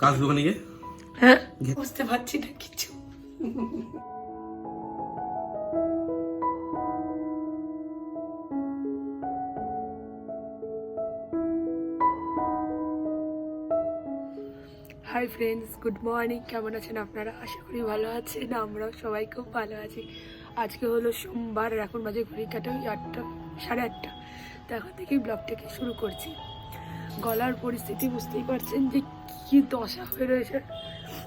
কাজ দোকানে গিয়ে হ্যাঁ। বুঝতে পারছি না কিছু। হাই ফ্রেন্ডস গুড মর্নিং কেমন আছেন আপনারা? আশা করি ভালো আছেন আমরাও সবাই খুব ভালো আছি। আজকে হলো সোমবার আর এখন বাজে ঘড়ি কাটা ওই আটটা সাড়ে আটটা। তো এখন থেকেই ব্লগটাকে শুরু করছি। গলার পরিস্থিতি বুঝতেই পারছেন যে কি দশা হয়ে রয়েছে।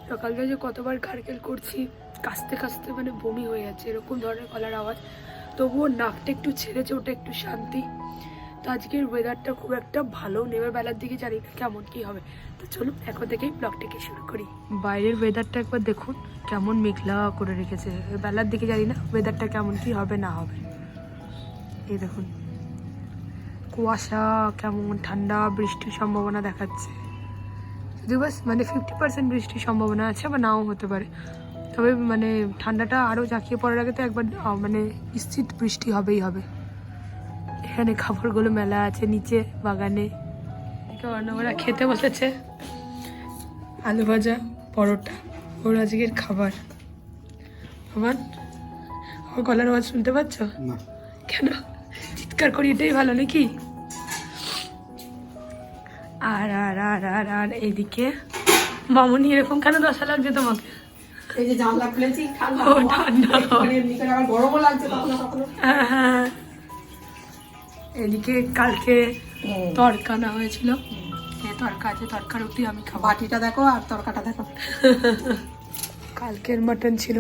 সকাল থেকে যে কতবার গার্গেল করছি, কাশতে কাশতে মানে বমি হয়ে যাচ্ছে, এরকম ধরনের গলার আওয়াজ। তবুও নাকটা একটু ছেড়েছে, ওটা একটু শান্তি। তো আজকের ওয়েদারটা খুব একটা ভালো নেবে বেলার দিকে জানি না কেমন কি হবে। তো চলুন, এখন থেকেই ব্লগটাকে শুরু করি। বাইরের ওয়েদারটা একবার দেখুন, কেমন মেঘলা করে রেখেছে। বেলার দিকে জানি না ওয়েদারটা কেমন কি হবে, না হবে। এই দেখুন, কুয়াশা, কেমন ঠান্ডা, বৃষ্টির সম্ভাবনা দেখাচ্ছে। যদি বাস মানে ফিফটি পার্সেন্ট বৃষ্টির সম্ভাবনা আছে বা নাও হতে পারে। তবে মানে ঠান্ডাটা আরও জাঁকিয়ে পড়ার আগে তো একবার মানে নিশ্চিত বৃষ্টি হবেই হবে। এখানে খাবারগুলো মেলা আছে নিচে বাগানে। অর্ণবরা খেতে বসেছে। আলু ভাজা পরোটা ওর আজকের খাবার। আমার আমার গলার আওয়াজ শুনতে পাচ্ছ? কেন? চিৎকার করি এটাই ভালো নাকি? আর আর আর আর আর এদিকে মামুনি এরকম কেন দশা লাগছে তোমাকে? এই যে জানলা খুলেছি ঠান্ডা আবার গরমও লাগছে কখনো কখনো। হ্যাঁ, হ্যাঁ। এদিকে কালকে তরকা না হয়েছিল। এ তরকা আছে তরকা রুটি আমি খাব। বাটিটা দেখো আর তরকাটা দেখো। কালকের মাটন ছিল।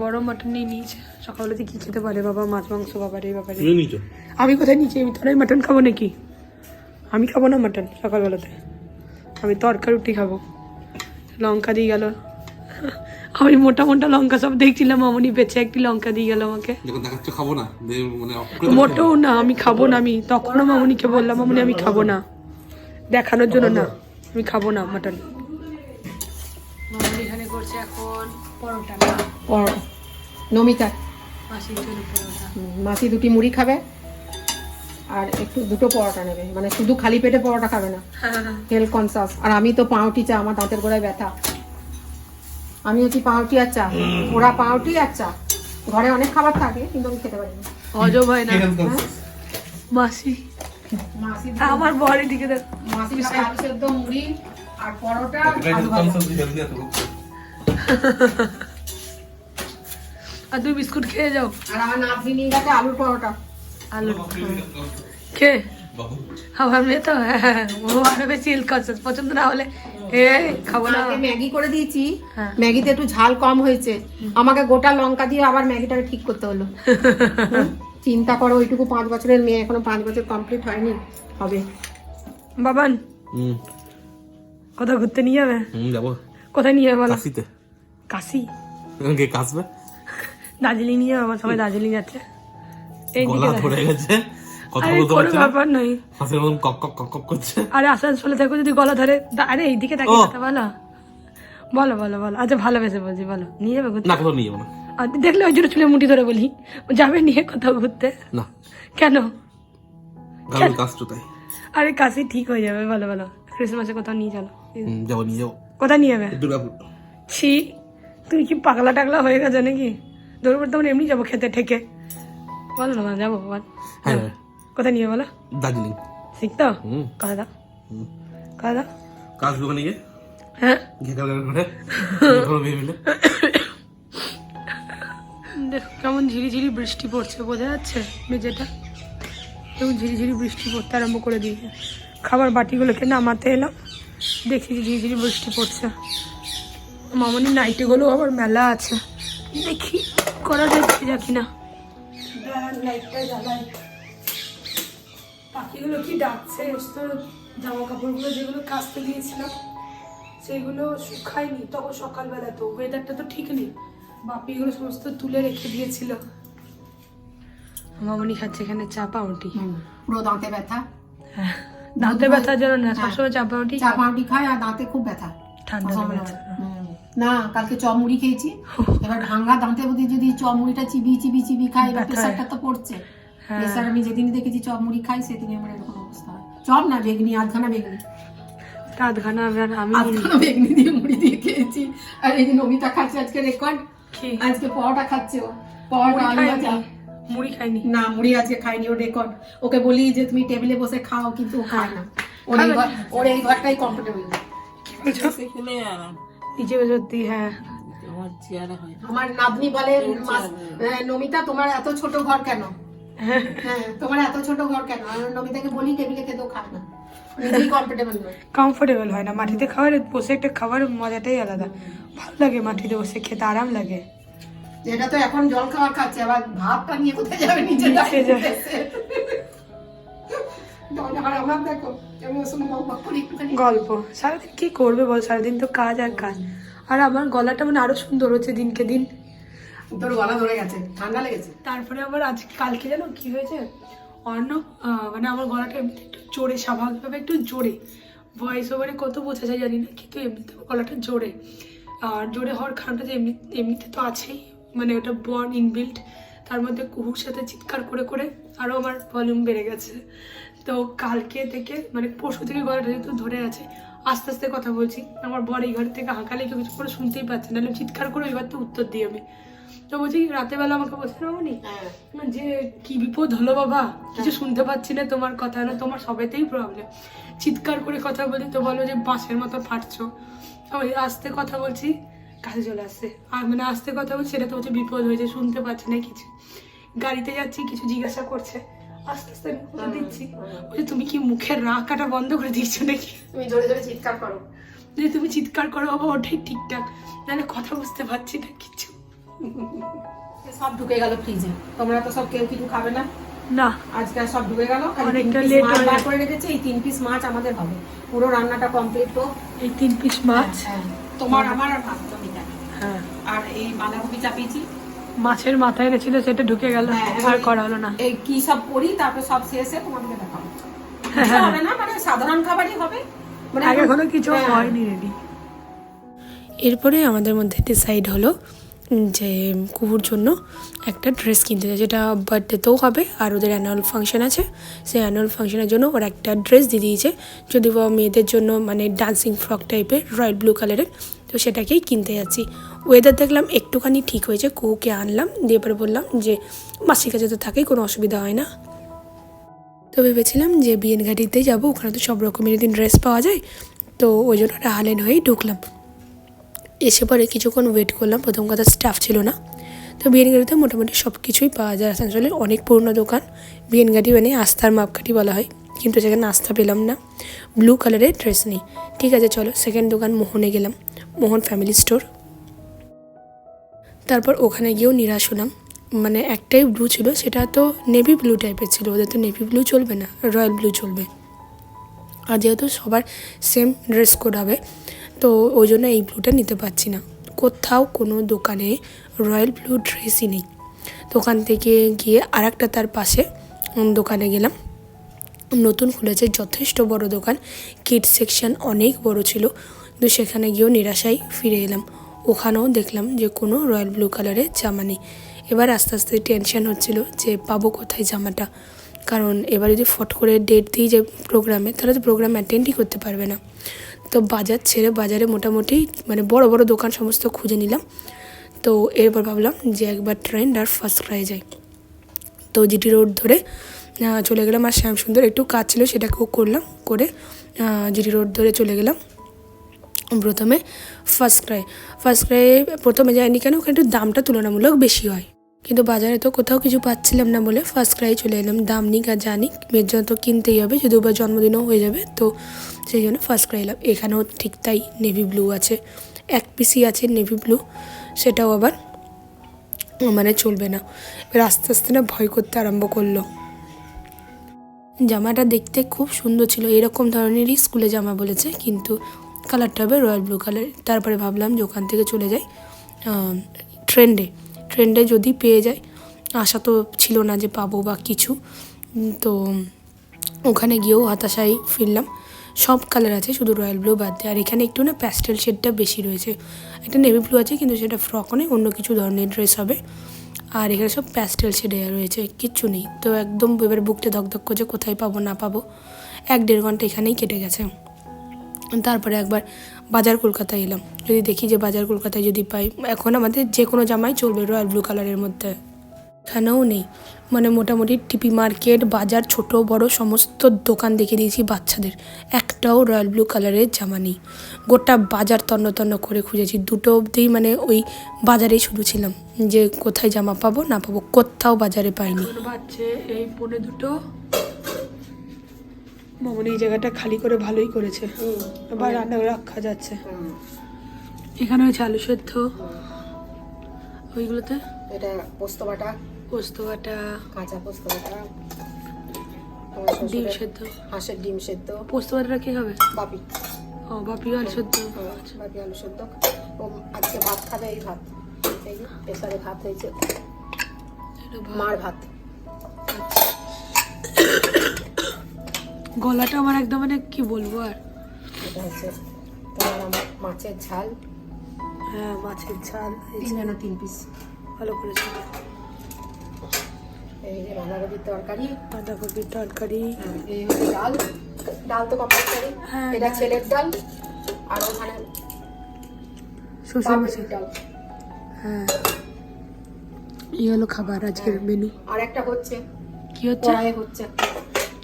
বড় মাটন নিয়ে নিয়েছে। সকালে কি খেতে পারে বাবা? মাছ মাংস বাবার এই ব্যাপারে আমি কোথায় নিচে আমি তোরাই মাটন খাব নাকি? আমি খাব না মাটন সকালবেলাতে। আমি তরকা রুটি খাব। লঙ্কা দিয়ে গেল। আমি মোটা মোটা লঙ্কা সব দেখছিলাম মামনি বেঁচে একটি লঙ্কা দিয়ে গেল আমাকে। খাব না। মানে মোটেও না আমি খাব না আমি। তখনও মামনিকে বললাম মামনি আমি খাব না। দেখানোর জন্য না। আমি খাব না মাটন। মামনি এখানে করছে এখন পরোটা। পরোটা নমিতা। মাসির জন্য পরোটা। মাসি দুটি মুড়ি খাবে। আর একটু দুটো পরোটা নেবে। মানে শুধু খালি পেটে পরোটা খাবে না। হেলথ কনসাস আর আমি তো পাউটি চা আমার দাঁতের গোড়ায় ব্যথা। আমি হচ্ছি পাউটি আর চা। ওরা পাউটি আর চা। ঘরে অনেক খাবার থাকে কিন্তু আমি খেতে পারি না। অজব হয় না? মাসি। মাসি আমার বরের দিকে দেখ। মাসি আলু সেদ্ধ মুড়ি আর পরোটা। আর তুমি বিস্কুট খেয়ে যাও। আর আমার নাতনি নিয়ে গেছে আলুর পরোটা। আলু কে? বাবু। আমার মেয়ে তো হ্যাঁ, হ্যাঁ, ও আরও বেশি হেলথ পছন্দ না হলে। এ খাব না। ম্যাগি করে দিয়েছি হ্যাঁ। ম্যাগিতে একটু ঝাল কম হয়েছে। আমাকে গোটা লঙ্কা দিয়ে আবার ম্যাগিটাকে ঠিক করতে হলো। চিন্তা করো ওইটুকু পাঁচ বছরের মেয়ে এখনও পাঁচ বছর কমপ্লিট হয়নি হবে। বাবান। হুম। কোথাও ঘুরতে নিয়ে যাবে? হুম যাব। কোথায় নিয়ে যাবে কাশিতে। কাশি? কে কাশবে? দার্জিলিং নিয়ে যাবে আমার সবাই দার্জিলিং যাচ্ছে। গলা ধরে গেছে। কথা বলতে পারছে না। ব্যাপার নয়। হাতের মতন কক কক কক কক করছে। আরে আসানসোলে থাকো যদি গলা ধরে। আরে এইদিকে তাকিয়ে কথা বলো। বলো বলো বলো। আচ্ছা ভালোবেসে বলছি বলো। নিয়ে যাবে না কোথাও নিয়ে যাব না। দেখলে ওই জন্য চুলে মুঠি ধরে বলি। যাবে নিয়ে কোথাও ঘুরতে না। কেন? তো আরে কাশি ঠিক হয়ে যাবে। ভালো ভালো ক্রিসমাসে কোথাও নিয়ে চলো যাব নিয়ে যাব। কোথায় নিয়ে যাবে? দুর্গাপুর। ছি তুমি কি পাগলা টাগলা হয়ে গেছে নাকি? দৌড় তখন এমনি যাব খেতে ঠেকে বলো না যাব বল হ্যাঁ। হ্যাঁ, কোথায় নিয়ে বলো? দার্জিলিং। শিখতো হুম। কথা দাও। কথা দাও কাজ দোকানে গিয়ে হ্যাঁ করে কোনো মিলে দেখো কেমন ঝিরিঝিরি বৃষ্টি পড়ছে বোঝা যাচ্ছে মেঝেটা। এবং ঝিরিঝিরি বৃষ্টি পড়তে আরম্ভ করে দিয়েছে। খাবার বাটিগুলোকে নামাতে এলাম। দেখি ঝিরিঝিরি বৃষ্টি পড়ছে। মামনি নাইটেগুলো আবার মেলা আছে। দেখি করা যাচ্ছে যা কিনা পাখিগুলো কি ডাকছে? সমস্ত জামা কাপড়গুলো যেগুলো কাচতে দিয়েছিলাম সেগুলো শুকায়নি। তখন সকালবেলা তো ওয়েদারটা তো ঠিক নেই। বাপি এগুলো সমস্ত তুলে রেখে দিয়েছিল। মামনি খাচ্ছে এখানে চা পাউরুটি হুম, পুরো দাঁতে ব্যথা। হ্যাঁ। দাঁতে ব্যথার জন্য না সবসময় চা পাউরুটি চা পাউরুটি খায় আর দাঁতে খুব ব্যথা। ঠান্ডা। না কালকে চপ মুড়ি খেয়েছি এবার ভাঙা দাঁতে বুঝি যদি চপ মুড়িটা চিবি চিবি চিবি খাই এবার ব্যথা প্রেসারটা তো পড়ছে। হ্যাঁ। প্রেসার আমি যেদিন দেখেছি চপ মুড়ি খাই সেদিনই আমার এরকম অবস্থা হয়। চপ না বেগনি আধখানা বেগনি। একটা আধ আমি আমি আজকাল বেগনি দিয়ে মুড়ি দিয়ে খেয়েছি। আর এই যে নমিতা খাচ্ছে আজকে রেকর্ড আজকে পরোটা খাচ্ছে ও। পরোটা আলু মুড়ি ভাজা। খাইনি মুড়ি খাইনি না মুড়ি আজকে খাইনি ও রেকর্ড ওকে বলি যে তুমি টেবিলে বসে খাও কিন্তু ও খায় না। ওর এই ওর এই ঘরটাই কমফোর্টেবল নিচে সত্যি হ্যাঁ। আমার হয়। নাতনি বলে নমিতা তোমার এত ছোট ঘর কেন? হ্যাঁ। তোমার এত ছোট ঘর কেন? নমিতাকে বলি টেবিলে খেতেও খায় না। কমফোর্টেবল হয় না। মাটিতে খাবার বসে একটা খাবার মজাটাই আলাদা। ভালো লাগে মাটিতে বসে খেতে আরাম লাগে। এটা তো এখন জল খাবার খাচ্ছে আবার ভাতটা নিয়ে কোথায় যাবে নিজে গল্প। সারাদিন কি করবে বল? সারাদিন তো কাজ আর কাজ। আর আমার গলাটা মানে আরও সুন্দর হচ্ছে দিনকে দিন। তোর গলা ধরে গেছে ঠান্ডা লেগেছে? তারপরে আবার আজ কালকে জানো কি হয়েছে? অন্য মানে আমার গলাটা এমনিতে একটু জোরে স্বাভাবিকভাবে একটু জোরে। ভয়েস ওভারে কত বোঝা যায় জানি না কিন্তু এমনিতে গলাটা জোরে। আর জোরে হওয়ার কারণটা যে এমনি এমনিতে তো আছেই মানে ওটা বর্ন ইনবিল্ট তার মধ্যে কুহুর সাথে চিৎকার করে করে আরও আমার ভলিউম বেড়ে গেছে। তো কালকে থেকে মানে পরশু থেকে গলাটা যেহেতু ধরে আছে আস্তে আস্তে কথা বলছি। আমার বর এই ঘর থেকে হাঁকালে কেউ কিছু করে শুনতেই পাচ্ছে না। নাহলে চিৎকার করে ওই ঘর তো উত্তর দিই আমি। তো বলছি রাতের বেলা আমাকে বলছে হ্যাঁ। যে কি বিপদ হলো বাবা? কিছু শুনতে পাচ্ছি না তোমার কথা না তোমার সবেতেই প্রবলেম চিৎকার করে কথা বলি তো বলো যে বাঁশের মতো ফাটছো। ওই আস্তে কথা বলছি কাছে চলে আসছে। আর মানে আস্তে কথা বলছি সেটা তো হচ্ছে বিপদ হয়েছে শুনতে পাচ্ছি না কিছু। গাড়িতে যাচ্ছি কিছু জিজ্ঞাসা করছে। আস্তে আস্তে আমি উত্তর দিচ্ছি বলছে তুমি কি মুখের রাগ কাটা বন্ধ করে দিচ্ছ নাকি? তুমি জোরে জোরে চিৎকার করো। যে তুমি চিৎকার করো বাবা ওটাই ঠিকঠাক। নাহলে কথা বুঝতে পারছি না কিছু। সব ঢুকে গেল ফ্রিজে তোমরা তো সব কেউ কিছু খাবে না। না। আজকে সব ঢুকে গেল। অনেকটা late হয়ে করে রেখেছে এই তিন পিস মাছ আমাদের হবে। পুরো রান্নাটা কমপ্লিট তো। এই তিন পিস মাছ? হ্যাঁ তোমার আমার হ্যাঁ আর এই বাঁধাকপি চাপিয়েছি। মাছের মাথায় এনেছিল সেটা ঢুকে গেল। হ্যাঁ, আর করা হলো না। এই কি সব করি তারপর সব শেষে তোমাদেরকে দেখাবো। কিছু হবে না মানে সাধারণ খাবারই হবে। মানে আগে কোনো কিছু হ্যাঁ। হয়নি রেডি এরপরে আমাদের মধ্যে ডিসাইড হলো যে কুকুর জন্য একটা ড্রেস কিনতে চাই যেটা বার্থডেতেও হবে আর ওদের অ্যানুয়াল ফাংশন আছে। সেই অ্যানুয়াল ফাংশনের জন্য ওরা একটা ড্রেস দিয়ে দিয়েছে। যদি বা মেয়েদের জন্য মানে ডান্সিং ফ্রক টাইপের রয়্যাল ব্লু কালারের তো সেটাকেই কিনতে যাচ্ছি। ওয়েদার দেখলাম একটুখানি ঠিক হয়েছে কুকুকে আনলাম, দিয়ে পরে বললাম যে, মাসির কাছে তো থাকেই, কোনো অসুবিধা হয় না। তো ভেবেছিলাম যে বিএন ঘাটিতেই যাব, ওখানে তো সব রকমের দিন ড্রেস পাওয়া যায়। তো ওই জন্য একটা হালেন হয়েই ঢুকলাম। এসে পরে কিছুক্ষণ ওয়েট করলাম, প্রথম কথা স্টাফ ছিল না। তো বিএন গাড়িতে মোটামুটি সব কিছুই পাওয়া যায়। আসানসোলে অনেক পুরনো দোকান বিএন গাড়ি মানে আস্থার মাপকাঠি বলা হয়, কিন্তু সেখানে আস্থা পেলাম না। ব্লু কালারের ড্রেস নেই। ঠিক আছে, চলো সেকেন্ড দোকান মোহনে গেলাম। Mohan family store. তারপর ওখানে গিয়েও নিরাশ হলাম। মানে একটাই ব্লু ছিল, সেটা তো নেভি ব্লু টাইপের ছিল। ওদের তো নেভি ব্লু চলবে না রয়্যাল ব্লু চলবে। আর যেহেতু সবার সেম ড্রেস কোড হবে, তো ওই জন্য এই ব্লুটা নিতে পারছি না। কোথাও কোনো দোকানে রয়্যাল ব্লু ড্রেসই নেই। দোকান থেকে গিয়ে আর একটা তার পাশে দোকানে গেলাম। নতুন খুলেছে, যথেষ্ট বড় দোকান। কিড সেকশন অনেক বড় ছিল। কিন্তু সেখানে গিয়েও নিরাশায় ফিরে এলাম। ওখানেও দেখলাম যে কোনো রয়্যাল ব্লু কালারের জামা নেই। এবার আস্তে আস্তে টেনশন হচ্ছিল যে পাবো কোথায় জামাটা? কারণ এবার যদি ফট করে ডেট দিই যে প্রোগ্রামে তাহলে তো প্রোগ্রাম অ্যাটেন্ডই করতে পারবে না। তো বাজার ছেড়ে বাজারে মোটামুটি মানে বড় বড় দোকান সমস্ত খুঁজে নিলাম। তো এরপর ভাবলাম যে একবার ট্রেন্ড আর ফার্স্ট ক্রাই যাই। তো জিটি রোড ধরে চলে গেলাম আর শ্যামসুন্দর। একটু কাজ ছিল সেটাকেও করলাম, করে জিটি রোড ধরে চলে গেলাম। প্রথমে ফার্স্ট ক্রাই ফার্স্ট ক্রাইয়ে প্রথমে যাইনি কেন? ওখানে একটু দামটা তুলনামূলক বেশি হয়। কিন্তু বাজারে তো কোথাও কিছু পাচ্ছিলাম না বলে ফার্স্ট ক্রাই চলে এলাম। দাম নিক আর জানিক মেয়ের জন্য তো কিনতেই হবে যদিও বা জন্মদিনও হয়ে যাবে, তো সেই জন্য ফার্স্ট ক্রাই এলাম। এখানেও ঠিক তাই নেভি ব্লু আছে। এক পিসি আছে নেভি ব্লু সেটাও আবার মানে চলবে না। এবার আস্তে আস্তে না ভয় করতে আরম্ভ করল। জামাটা দেখতে খুব সুন্দর ছিল, এরকম ধরনেরই স্কুলে জামা বলেছে, কিন্তু কালারটা হবে রয়্যাল ব্লু কালার তারপরে ভাবলাম যে ওখান থেকে চলে যাই ট্রেন্ডে ট্রেন্ডে যদি পেয়ে যাই, আশা তো ছিল না যে পাবো বা কিছু। তো ওখানে গিয়েও হতাশায় ফিরলাম। সব কালার আছে, শুধু রয়্যাল ব্লু বাদ দিয়ে আর এখানে একটু না প্যাস্টেল শেডটা বেশি রয়েছে। একটা নেভি ব্লু আছে, কিন্তু সেটা ফ্রক নেই অন্য কিছু ধরনের ড্রেস হবে। আর এখানে সব প্যাস্টেল শেডে রয়েছে, কিচ্ছু নেই। তো একদম এবার বুকটা ধকধক করছে, কোথায় পাবো না পাবো। এক দেড় ঘণ্টা এখানেই কেটে গেছে। তারপরে একবার বাজার কলকাতায় এলাম। যদি দেখি যে বাজার কলকাতায় যদি পাই, এখন আমাদের যে কোনো জামাই চলবে রয়্যাল ব্লু কালারের মধ্যে। এখানেও নেই। মানে মোটামুটি টিপি মার্কেট, বাজার, ছোট, বড়, সমস্ত দোকান দেখে দিয়েছি বাচ্চাদের। একটাও রয়্যাল ব্লু কালারের জামা নেই। গোটা বাজার তন্ন তন্ন করে খুঁজেছি। দুটো অবধি মানে ওই বাজারেই শুরু ছিলাম। যে কোথায় জামা পাবো, না পাবো, কোথাও বাজারে পাইনি। বাচ্চা, এই পনে দুটো। মামনি এই জায়গাটা খালি করে ভালোই করেছে। এবার রান্না রাখা যাচ্ছে। এখানে হচ্ছে আলু সেদ্ধ। ওইগুলোতে? এটা পোস্ত বাটা। পোস্ত বাটা। কাঁচা পোস্ত বাটা। ডিম সেদ্ধ। হাঁসের ডিম সেদ্ধ। পোস্ত বাটাটা কি হবে বাপি। ও বাপি আলু সেদ্ধ। আচ্ছা। বাপি আলু সেদ্ধ। ও আজকে ভাত খাবে এই ভাত। এই প্রেসারে ভাত হয়েছে। মার ভাত। গলাটা আমার একদম মানে কি বলব আর? এটা হচ্ছে তোমার মাছের ঝাল। হ্যাঁ মাছের ঝাল তিনজনের তিন পিস ভালো করেছে। এই যে বাঁধাকপির তরকারি। বাঁধাকপির তরকারি। এই হচ্ছে ডাল। ডাল তো কম্পালসারি হ্যাঁ, এটা। ছেলের ডাল। আর ওখানে শ্বশুর ডাল। হ্যাঁ এই হলো খাবার আজকের মেনু আর একটা হচ্ছে কি হচ্ছে? হচ্ছে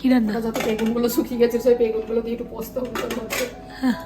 কি রান্না যত বেগুনগুলো শুকিয়ে গেছে সেই বেগুনগুলো দিয়ে একটু পোস্ত হচ্ছে হ্যাঁ।